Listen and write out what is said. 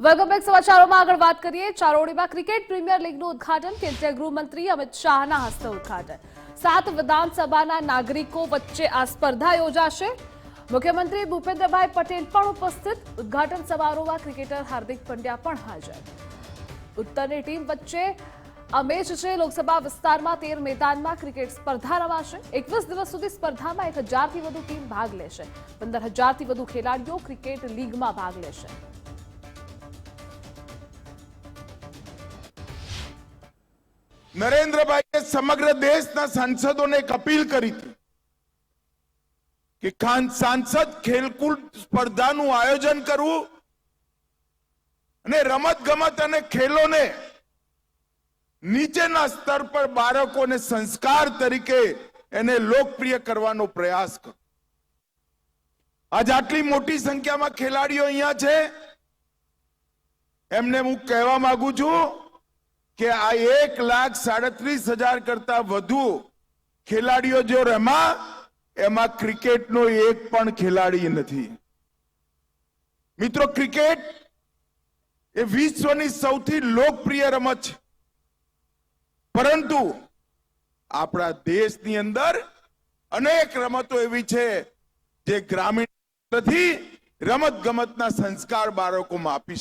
Welcome સમાચારોમાં આગળ વાત કરીએ. ચારોડીમાં ક્રિકેટ પ્રીમિયર લીગનું ઉદઘાટન, કેન્દ્રીય ગૃહમંત્રી અમિત શાહના હસ્તે ઉદ્ઘાટન. સાત વિધાનસભાના નાગરિકો વચ્ચે આ સ્પર્ધા યોજાશે. મુખ્યમંત્રી ભૂપેન્દ્રભાઈ પટેલ પણ ઉપસ્થિત. ઉદ્ઘાટન સમારોહમાં ક્રિકેટર હાર્દિક પંડ્યા પણ હાજર. ઉત્તરની ટીમ વચ્ચે આ મેચ છે. લોકસભા વિસ્તારમાં તેર મેદાનમાં ક્રિકેટ સ્પર્ધા રમાશે. એકવીસ દિવસ સુધી સ્પર્ધામાં એક હજારથી વધુ ટીમ ભાગ લેશે. પંદર હજારથી વધુ ખેલાડીઓ ક્રિકેટ લીગમાં ભાગ લેશે. નરેન્દ્રભાઈએ સમગ્ર દેશના સાંસદોને એક અપીલ કરી હતી કે સાંસદ ખેલકૂદ સ્પર્ધાનું આયોજન કરવું અને રમત ગમત અને ખેલોને નીચેના સ્તર પર બાળકોને સંસ્કાર તરીકે એને લોકપ્રિય કરવાનો પ્રયાસ કરો. આજ આટલી મોટી સંખ્યામાં ખેલાડીઓ અહીંયા છે. એમને હું કહેવા માંગુ છું કે આ એક લાખ સાડત્રીસ હજાર કરતા વધુ ખેલાડીઓ જો રમા, એમાં ક્રિકેટનો એક પણ ખેલાડી નથી. મિત્રો, ક્રિકેટ એ વિશ્વની સૌથી લોકપ્રિય રમત છે. પરંતુ આપણા દેશની અંદર અનેક રમતો એવી છે જે ગ્રામીણ નથી રમત ગમતના સંસ્કાર બાળકોમાં આપી